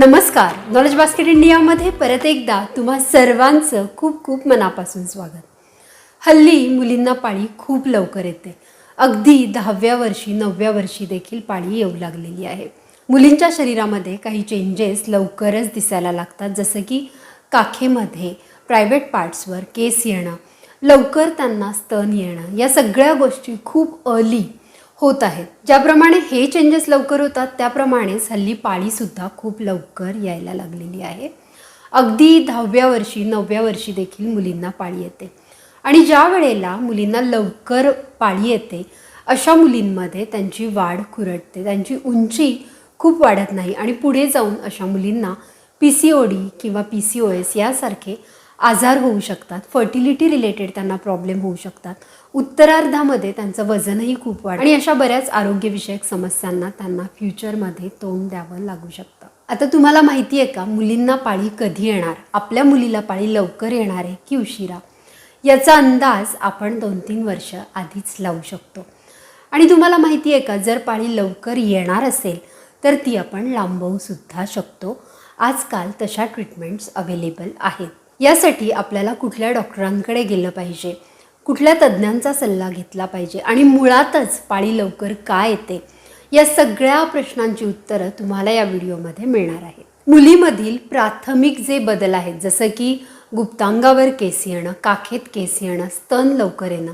नमस्कार. Knowledge basket इंडियामध्ये परत एकदा तुम्हा सर्वांचं खूप खूप मनापासून स्वागत. हल्ली मुलींना पाळी खूप लवकर येते. अगदी दहाव्या वर्षी नवव्या वर्षी देखील पाळी येऊ लागलेली आहे. मुलींच्या शरीरामध्ये काही चेंजेस लवकरच दिसायला लागतात. जसं की काखेमध्ये प्रायव्हेट पार्ट्सवर केस येणं लवकर त्यांना स्तन येणं या सगळ्या गोष्टी खूप अर्ली होत आहेत. ज्याप्रमाणे हे चेंजेस लवकर होतात त्याप्रमाणेच हल्ली पाळीसुद्धा खूप लवकर यायला लागलेली आहे. अगदी दहाव्या वर्षी नवव्या वर्षी देखील मुलींना पाळी येते. आणि ज्या वेळेला मुलींना लवकर पाळी येते अशा मुलींमध्ये त्यांची वाढ खुरटते. त्यांची उंची खूप वाढत नाही. आणि पुढे जाऊन अशा मुलींना पी सी ओ डी किंवा पी सी ओ एस यासारखे आजार होऊ शकतात. फर्टिलिटी रिलेटेड त्यांना प्रॉब्लेम होऊ शकतात. उत्तरार्धामध्ये त्यांचं वजनही खूप वाढ आणि अशा बऱ्याच आरोग्यविषयक समस्यांना त्यांना फ्युचरमध्ये तोंड द्यावं लागू शकतं. आता तुम्हाला माहिती आहे का मुलींना पाळी कधी येणार? आपल्या मुलीला पाळी लवकर येणार आहे की उशिरा? याचा अंदाज आपण दोन तीन वर्ष आधीच लावू शकतो. आणि तुम्हाला माहिती आहे का जर पाळी लवकर येणार असेल तर ती आपण लांबवू सुद्धा शकतो. आजकाल तशा ट्रीटमेंट्स अवेलेबल आहेत. यासाठी आपल्याला कुठल्या डॉक्टरांकडे गेलं पाहिजे? कुठल्या तज्ज्ञांचा सल्ला घेतला पाहिजे? आणि मुळातच पाळी लवकर का येते? या सगळ्या प्रश्नांची उत्तरं तुम्हाला या व्हिडिओमध्ये मिळणार आहेत. मुलीमधील प्राथमिक जे बदल आहेत जसं की गुप्तांगावर केस येणं काखेत केस येणं स्तन लवकर येणं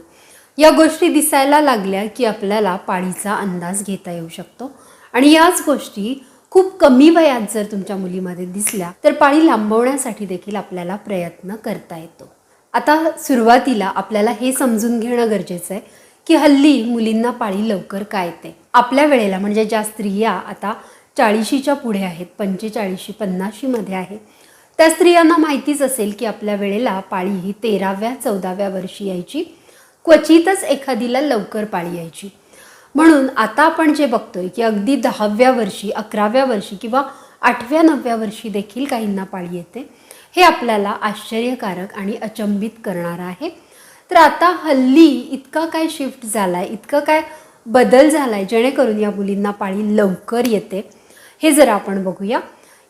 या गोष्टी दिसायला लागल्या की आपल्याला पाळीचा अंदाज घेता येऊ शकतो. आणि याच गोष्टी खूप कमी वयात जर तुमच्या मुलीमध्ये दिसल्या तर पाळी लांबवण्यासाठी देखील आपल्याला प्रयत्न करता येतो. आता सुरुवातीला आपल्याला हे समजून घेणं गरजेचं आहे की हल्ली मुलींना पाळी लवकर काय येते? आपल्या वेळेला म्हणजे ज्या स्त्रिया आता चाळीशीच्या पुढे आहेत पंचेचाळीशी पन्नाशीमध्ये आहे त्या स्त्रियांना माहितीच असेल की आपल्या वेळेला पाळी ही तेराव्या चौदाव्या वर्षी यायची क्वचितच एखादीला लवकर पाळी यायची. म्हणून आता आपण जे बघतोय की अगदी दहाव्या वर्षी अकराव्या वर्षी किंवा आठव्या नवव्या वर्षी देखील काहींना पाळी येते. हे आपल्याला आश्चर्यकारक आणि अचंबित करणारं आहे. तर आता हल्ली इतका काय शिफ्ट झाला आहे इतकं काय बदल झाला आहे जेणेकरून या मुलींना पाळी लवकर येते. हे जर आपण बघूया.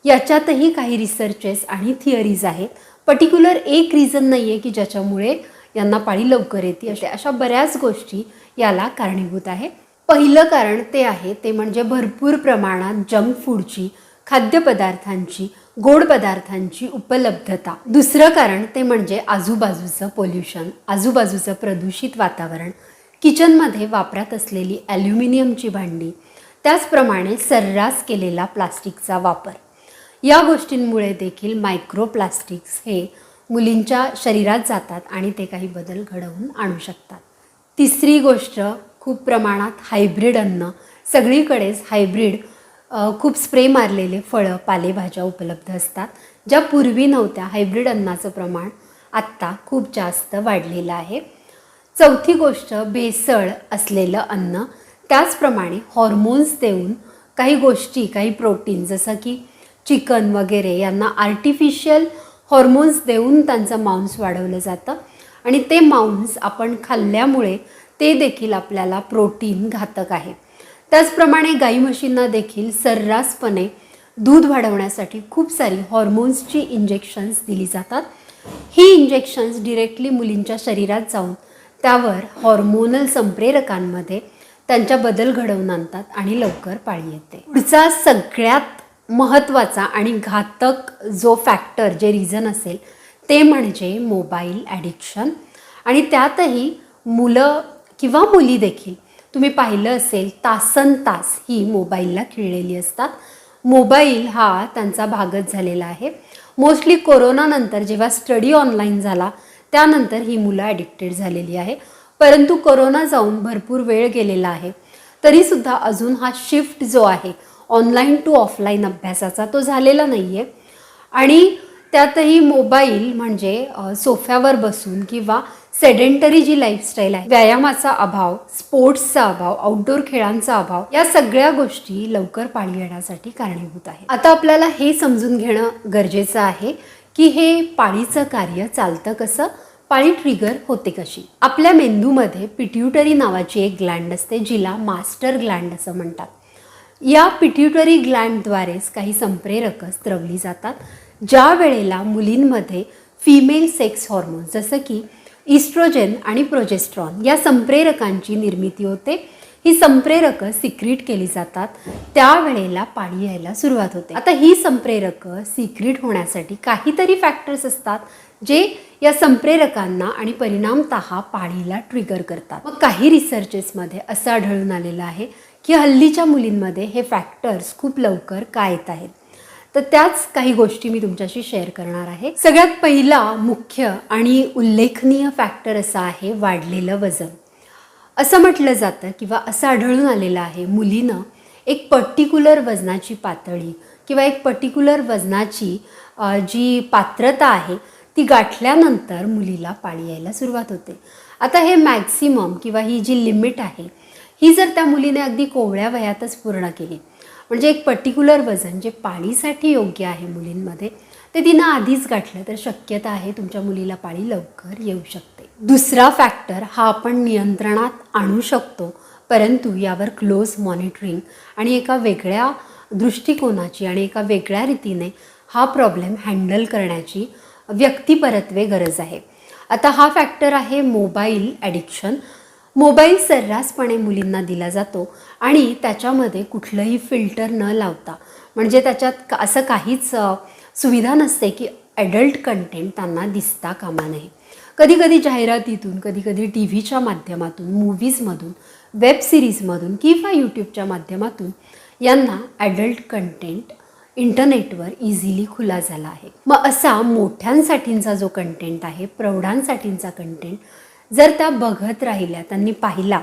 याच्यातही काही रिसर्चेस आणि थिअरीज आहेत. पर्टिक्युलर एक रिझन नाही आहे की ज्याच्यामुळे यांना पाळी लवकर येते अशा अशा बऱ्याच गोष्टी याला कारणीभूत आहे. पहिलं कारण ते आहे ते म्हणजे भरपूर प्रमाणात जंक फूडची खाद्यपदार्थांची गोड पदार्थांची उपलब्धता. दुसरं कारण ते म्हणजे आजूबाजूचं पोल्युशन आजूबाजूचं प्रदूषित वातावरण. किचनमध्ये वापरात असलेली ॲल्युमिनियमची भांडी त्याचप्रमाणे सर्रास केलेला प्लास्टिकचा वापर. या गोष्टींमुळे देखील मायक्रोप्लास्टिक्स हे मुलींच्या शरीरात जातात आणि ते काही बदल घडवून आणू शकतात. तिसरी गोष्ट खूप प्रमाणात हायब्रीड अन्न सगळीकडेच हायब्रीड खूप स्प्रे मारलेले फळं पालेभाज्या उपलब्ध असतात ज्या पूर्वी नव्हत्या. हायब्रीड अन्नाचं प्रमाण आत्ता खूप जास्त वाढलेलं आहे. चौथी गोष्ट भेसळ असलेलं अन्न. त्याचप्रमाणे हॉर्मोन्स देऊन काही गोष्टी काही प्रोटीन जसं की चिकन वगैरे यांना आर्टिफिशियल हॉर्मोन्स देऊन त्यांचं मांस वाढवलं जातं. आणि ते मांस आपण खाल्ल्यामुळे ते देखील आपल्याला प्रोटीन घातक आहे त्याचप्रमाणे गाई म्हशींना देखील सर्रासपणे दूध वाढवण्यासाठी खूप सारी हॉर्मोन्सची इंजेक्शन्स दिली जातात. ही इंजेक्शन्स डिरेक्टली मुलींच्या शरीरात जाऊन त्यावर हॉर्मोनल संप्रेरकांमध्ये त्यांच्या बदल घडवून आणतात आणि लवकर पाळी येते. पुढचा सगळ्यात महत्त्वाचा आणि घातक जो फॅक्टर जे रिझन असेल ते म्हणजे मोबाईल ॲडिक्शन आणि त्यातही मुलं किंवा मुली देखील. तुम्ही पाहिलं असेल तासन तास ही मोबाईलला खिळलेली असतात. मोबाईल हा त्यांचा भागच झालेला आहे. मोस्टली कोरोनानंतर जेव्हा स्टडी ऑनलाईन झाला त्यानंतर ही मुलं ॲडिक्टेड झालेली आहे. परंतु कोरोना जाऊन भरपूर वेळ गेलेला आहे. तरीसुद्धा अजून हा शिफ्ट जो आहे ऑनलाईन टू ऑफलाईन अभ्यासाचा तो झालेला नाही आहे आणि त्यातही मोबाईल म्हणजे सोफ्यावर बसून किंवा सेडेंटरी जी लाईफस्टाईल आहे व्यायामाचा अभाव स्पोर्ट्सचा अभाव आउटडोर खेळांचा अभाव या सगळ्या गोष्टी लवकर पाळी येण्यासाठी कारणीभूत आहे आता आपल्याला हे समजून घेणं गरजेचं आहे की हे पाळीचं कार्य चालतं कसं? पाळी ट्रिगर होते कशी? आपल्या मेंदूमध्ये पिट्युटरी नावाची एक ग्लँड असते जिला मास्टर ग्लँड असं म्हणतात. या पिट्युटरी ग्लँडद्वारेच काही संप्रेरकं स्त्रवली जातात ज्या वेळेला मुलींमध्ये फिमेल सेक्स हॉर्मोन जसं की इस्ट्रोजेन आणि प्रोजेस्ट्रॉन या संप्रेरकांची निर्मिती होते. ही संप्रेरकं सिक्रीट केली जातात. त्यावेळेला पाणी यायला सुरुवात होते. आता ही संप्रेरकं सिक्रीट होण्यासाठी काहीतरी फॅक्टर्स असतात जे या संप्रेरकांना आणि परिणामतः पाळीला ट्रिगर करतात. मग काही रिसर्चेसमध्ये असं आढळून आलेलं आहे की हल्लीच्या मुलींमध्ये हे फॅक्टर्स खूप लवकर का येत आहेत? तर त्याच काही गोष्टी मी तुमच्याशी शेअर करणार आहे. सगळ्यात पहिला मुख्य आणि उल्लेखनीय फॅक्टर असा आहे वाढलेलं वजन. असं म्हटलं जातं किंवा असं आढळून आलेलं आहे मुलीनं एक पर्टिक्युलर वजनाची पातळी किंवा एक पर्टिक्युलर वजनाची जी पात्रता आहे ती गाठल्यानंतर मुलीला पाळी यायला सुरुवात होते. आता हे मॅक्सिमम किंवा ही जी लिमिट आहे ही जर त्या मुलीने अगदी कोवळ्या वयातच पूर्ण केली म्हणजे एक पर्टिक्युलर वजन जे पाळीसाठी योग्य आहे मुलींमध्ये ते तिनं आधीच गाठलं तर शक्यता आहे तुमच्या मुलीला पाळी लवकर येऊ शकते. दुसरा फॅक्टर हा आपण नियंत्रणात आणू शकतो परंतु यावर क्लोज मॉनिटरिंग आणि एका वेगळ्या दृष्टिकोनाची आणि एका वेगळ्या रीतीने हा प्रॉब्लेम हँडल करण्याची व्यक्तिपरत्वे गरज आहे. आता हा फॅक्टर आहे मोबाईल ॲडिक्शन मोबाईल सर्रासपणे मुलींना दिला जातो आणि त्याच्यामध्ये कुठलंही फिल्टर न लावता. म्हणजे त्याच्यात का- असं काहीच सुविधा नसते की ॲडल्ट कंटेंट त्यांना दिसता कामा नये. कधीकधी जाहिरातीतून कधीकधी टी व्हीच्या माध्यमातून मूवीजमधून वेब सिरीजमधून किंवा यूट्यूबच्या माध्यमातून यांना ॲडल्ट कंटेंट इंटरनेटवर इझिली खुला झाला आहे. मग असा मोठ्यांसाठींचा जो कंटेंट आहे प्रौढांसाठींचा कंटेंट जर त्या बघत राहिल्या त्यांनी पाहिला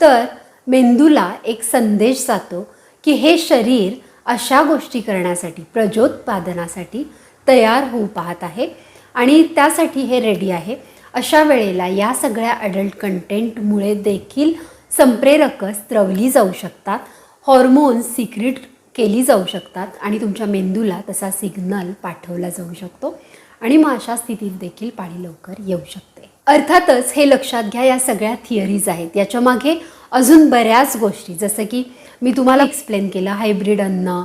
तर मेंदूला एक संदेश जातो की हे शरीर अशा गोष्टी करण्यासाठी प्रजोत्पादनासाठी तयार होऊ पाहत आहे आणि त्यासाठी हे रेडी आहे. अशा वेळेला या सगळ्या अडल्ट कंटेंटमुळे देखील संप्रेरकं स्त्रवली जाऊ शकतात हॉर्मोन्स सिक्रिट केली जाऊ शकतात आणि तुमच्या मेंदूला तसा सिग्नल पाठवला जाऊ शकतो आणि मग अशा स्थितीत देखील पाळी लवकर येऊ शकते. अर्थातच हे लक्षात घ्या या सगळ्या थिअरीज आहेत. याच्या मागे अजून बऱ्याच गोष्टी जसं की मी तुम्हाला एक्सप्लेन केलं हायब्रिड अन्न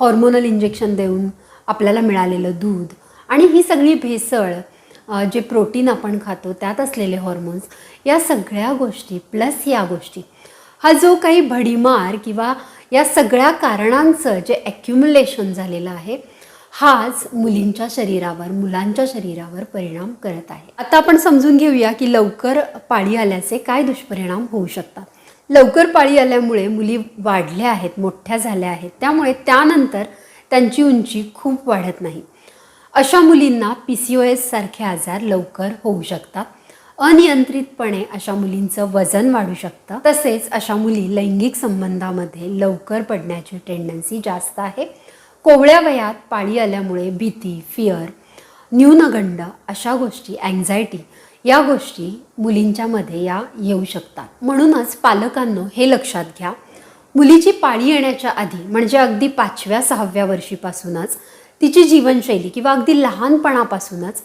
हॉर्मोनल इंजेक्शन देऊन आपल्याला मिळालेलं दूध आणि ही सगळी भेसळ जे प्रोटीन आपण खातो त्यात असलेले हॉर्मोन्स या सगळ्या गोष्टी प्लस या गोष्टी हा जो काही भडीमार किंवा या सगळ्या कारणांचं जे ॲक्युम्युलेशन झालेलं आहे हाच मुलींच्या शरीरावर मुलांच्या शरीरावर परिणाम करत आहे. आता आपण समजून घेऊया की लवकर पाळी आल्याचे काय दुष्परिणाम होऊ शकतात. लवकर पाळी आल्यामुळे मुली वाढल्या आहेत मोठ्या झाल्या आहेत. त्यामुळे त्यानंतर त्यांची उंची खूप वाढत नाही. अशा मुलींना पी सी ओ एस सारखे आजार लवकर होऊ शकतात. अनियंत्रितपणे अशा मुलींचं वजन वाढू शकतं. तसेच अशा मुली लैंगिक संबंधामध्ये लवकर पडण्याची टेंडन्सी जास्त आहे. कोवळ्या वयात पाळी आल्यामुळे भीती फिअर न्यूनगंड अशा गोष्टी अँझायटी या गोष्टी मुलींच्यामध्ये या येऊ शकतात. म्हणूनच पालकांनो हे लक्षात घ्या. मुलीची पाळी येण्याच्या आधी म्हणजे अगदी पाचव्या सहाव्या वर्षीपासूनच तिची जीवनशैली किंवा अगदी लहानपणापासूनच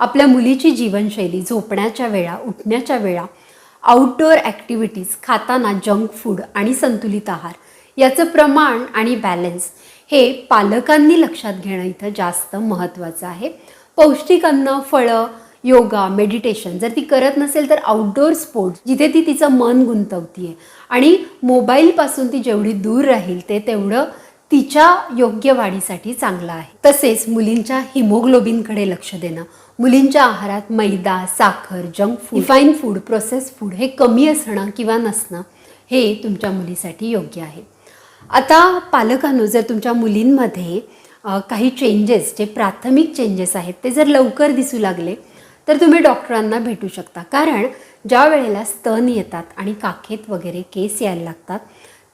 आपल्या मुलीची जीवनशैली झोपण्याच्या वेळा उठण्याच्या वेळा आउटडोअर ॲक्टिव्हिटीज खाताना जंक फूड आणि संतुलित आहार याचं प्रमाण आणि बॅलन्स हे पालकांनी लक्षात घेणं इथं जास्त महत्त्वाचं आहे. पौष्टिक अन्न फळं योगा मेडिटेशन जर ती करत नसेल तर आउटडोअर स्पोर्ट्स जिथे ती तिचं मन गुंतवतीये. आणि मोबाईलपासून ती जेवढी दूर राहील ते तेवढं तिच्या योग्य वाढीसाठी चांगलं आहे. तसेच मुलींच्या हिमोग्लोबिनकडे लक्ष देणं. मुलींच्या आहारात मैदा साखर junk food refine food process food हे कमी असणं किंवा नसणं हे तुमच्या मुलीसाठी योग्य आहे. आता पालकांनो जर तुमच्या मुलींमध्ये काही चेंजेस जे प्राथमिक चेंजेस आहेत ते जर लवकर दिसू लागले तर तुम्ही डॉक्टरांना भेटू शकता. कारण ज्या वेळेला स्तन येतात आणि काखेत वगैरे केस यायला लागतात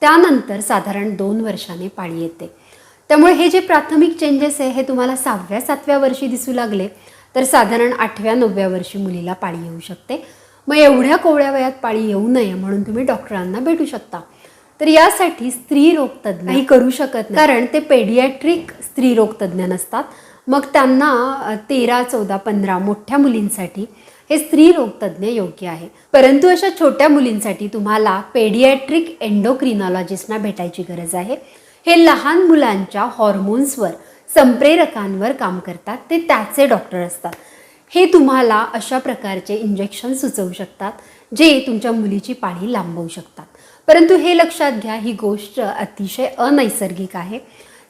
त्यानंतर साधारण दोन वर्षाने पाळी येते. त्यामुळे हे जे प्राथमिक चेंजेस आहे हे तुम्हाला सहाव्या सातव्या वर्षी दिसू लागले तर साधारण आठव्या नवव्या वर्षी मुलीला पाळी येऊ शकते. मग एवढ्या कोवळ्या वयात पाळी येऊ नये म्हणून तुम्ही डॉक्टरांना भेटू शकता. तर यासाठी स्त्री रोग तज्ज्ञ काही करू शकत नाही. कारण ते पेडियाट्रिक स्त्री रोग तज्ज्ञ नसतात. मग त्यांना तेरा चौदा पंधरा मोठ्या मुलींसाठी हे स्त्री रोग तज्ज्ञ योग्य आहे. परंतु अशा छोट्या मुलींसाठी तुम्हाला पेडियाट्रिक एन्डोक्रिनॉलॉजिस्टना भेटायची गरज आहे. हे लहान मुलांच्या हॉर्मोन्सवर संप्रेरकांवर काम करतात. ते त्याचे डॉक्टर असतात. हे तुम्हाला अशा प्रकारचे इंजेक्शन सुचवू शकतात जे तुमच्या मुलीची पाळी लांबवू शकतात. परंतु हे लक्षात घ्या ही गोष्ट अतिशय अनैसर्गिक आहे.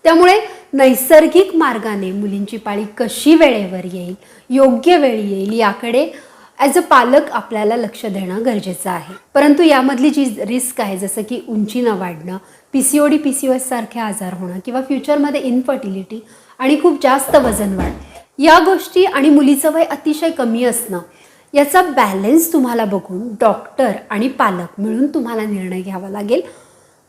त्यामुळे नैसर्गिक मार्गाने मुलींची पाळी कशी वेळेवर येईल योग्य वेळी येईल याकडे ॲज अ पालक आपल्याला लक्ष देणं गरजेचं आहे. परंतु यामधली जी रिस्क आहे जसं की उंची न वाढणं P C O D P C O S सारखे आजार होणं किंवा फ्युचरमध्ये इनफर्टिलिटी आणि खूप जास्त वजन वाढ या गोष्टी आणि मुलीचं वय अतिशय कमी असणं याचा बॅलेन्स तुम्हाला बघून डॉक्टर आणि पालक मिळून तुम्हाला निर्णय घ्यावा लागेल.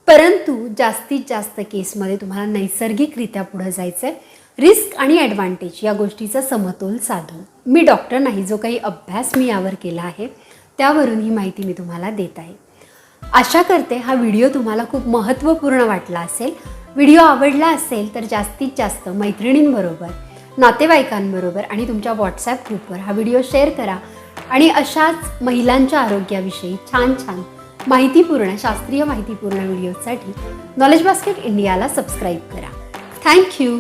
परंतु जास्तीत जास्त केसमध्ये तुम्हाला नैसर्गिकरित्या पुढं जायचं आहे रिस्क आणि ॲडव्हान्टेज या गोष्टीचा समतोल साधून. मी डॉक्टर नाही जो काही अभ्यास मी यावर केला आहे त्यावरून ही माहिती मी तुम्हाला देत आहे. आशा करते हा व्हिडिओ तुम्हाला खूप महत्त्वपूर्ण वाटला असेल. व्हिडिओ आवडला असेल तर जास्तीत जास्त मैत्रिणींबरोबर नातेवाईकांबरोबर आणि तुमच्या व्हॉट्सॲप ग्रुपवर हा व्हिडिओ शेअर करा. आणि अशाच महिलांच्या आरोग्याविषयी छान छान माहितीपूर्ण शास्त्रीय माहितीपूर्ण व्हिडिओसाठी नॉलेज बास्केट इंडियाला सबस्क्राईब करा. Thank you